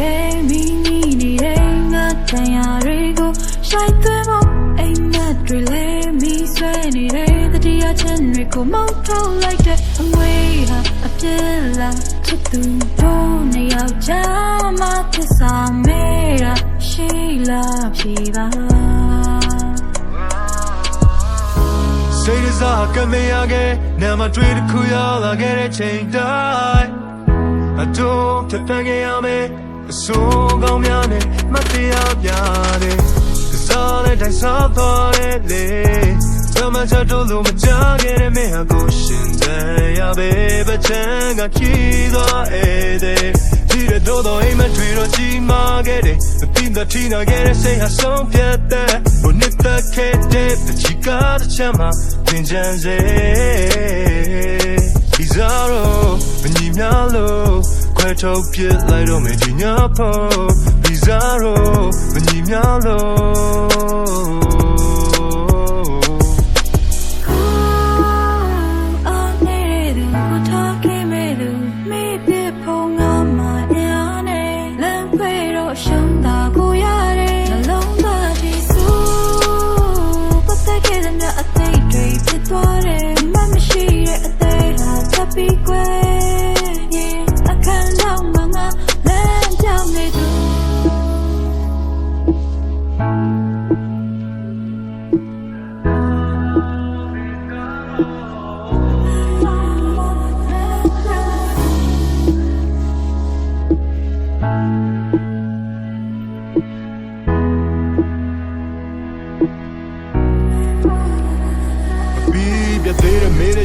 တယ်မီနီနေတယ်ငါတန်ရာတွေကိုရှိုက်သွဲဖို့အိမ်မက်တွေလဲမီဆွဲနေတယ်တတိယချင်းတွေကိုမောင်းထုတ်လိုက်တဲ့အငွေဟာအပြစ်လားချစ်သူတို့နေရောက်ကြမှာသစ္စာမဲတာရှိလားဖြေပါစိတ်ရစားကမရခဲ့နာမတွေ့တစ်ခုရောက်လာခဲ့တဲ့ချိန်တိုင်းအတူထပ်ပန်ခဲ့ရမယ် အဆိုးကောင်းများနဲ့မတရားပြတယ်ကစားတဲ့တိုင်းစားသွားတဲ့လေသမချတို့လိုမကြခဲ့တဲ့မင်းဟာကိုရှင်တဲ့ရပဲပချမ်းကခီးသွားတဲ့ဒီရတော့တော့အိမ်မတွေ့တော့ကြီးမာခဲ့တယ်အတင်းတတိနာခဲ့တဲ့စိတ်ဟာဆုံးဖြတ်တဲ့ဘုန်စ်သက်ခဲ့တဲ့ချီကားတဲ့ချမ်းမှာသင်ချမ်းစေဒီစားတော့မညီများလို့ခွဲ ထုတ်ပြစ်လိုက်တော့မယ်ဒီညဖို့ဒီ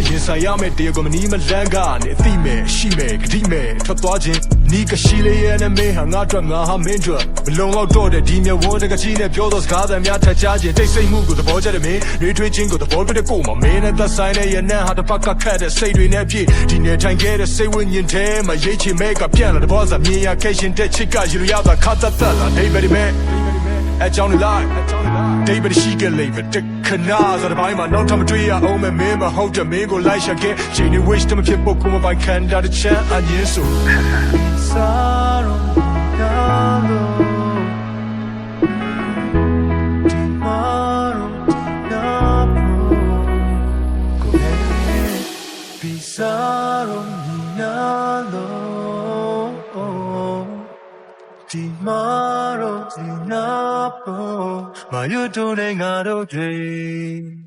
ရင်ဆိုင်ရမယ်တရားကမနီးမလန်းကနေအသိမဲ့ရှိမဲ့ဂတိမဲ့ထွက်သွားခြင်းနီးကရှိလေးရဲ့နဲ့မေးဟာငါအတွက်ငါဟာမင်းအတွက်မလုံလောက်တော့တဲ့ဒီမြဝန်းတကကြီးနဲ့ပြောသောစကားသံများထက်ကြားခြင်းတိတ်ဆိတ်မှုကိုသဘောကျတဲ့မင်းတွေးထွေးခြင်းကိုသဘောပြတဲ့ကိုမမင်းနဲ့သက်ဆိုင်တဲ့ရနံဟာတစ်ဖက်ကခတ်တဲ့စိတ်တွေနဲ့ပြည့်ဒီနေ့ထိုင်ခဲ့တဲ့စိတ်ဝိညာဉ်ထဲမှာရိတ်ချင်မဲ့ကပြန့်လာတဲ့ဘောစာမြင်ရခဲ့ရှင်တဲ့ချစ်ကရေရတာခတ်သက်သက်လာဒိဗယ်ဒီမဲ အကြောင်းလိုက်ဒေးဗစ်ရှိကလေးပဲတခနာဆိုတဲ့ဘိုင်းမှာနောက်ထပ်မတွေ့ရအောင်မဲမင်းမဟုတ်တဲ့မင်းကိုလိုက်ရှာခဲ့ချိန်နေ wish တမဖြစ်ဖို့ကိုမပိုင်ခံတာတဲ့ချမ်းအရင်ဆိုစာရောနာလိုဒီမာရောဒီနာပိုကို ရဲ့ဒီစာရောဒီနာလိုဒီမာ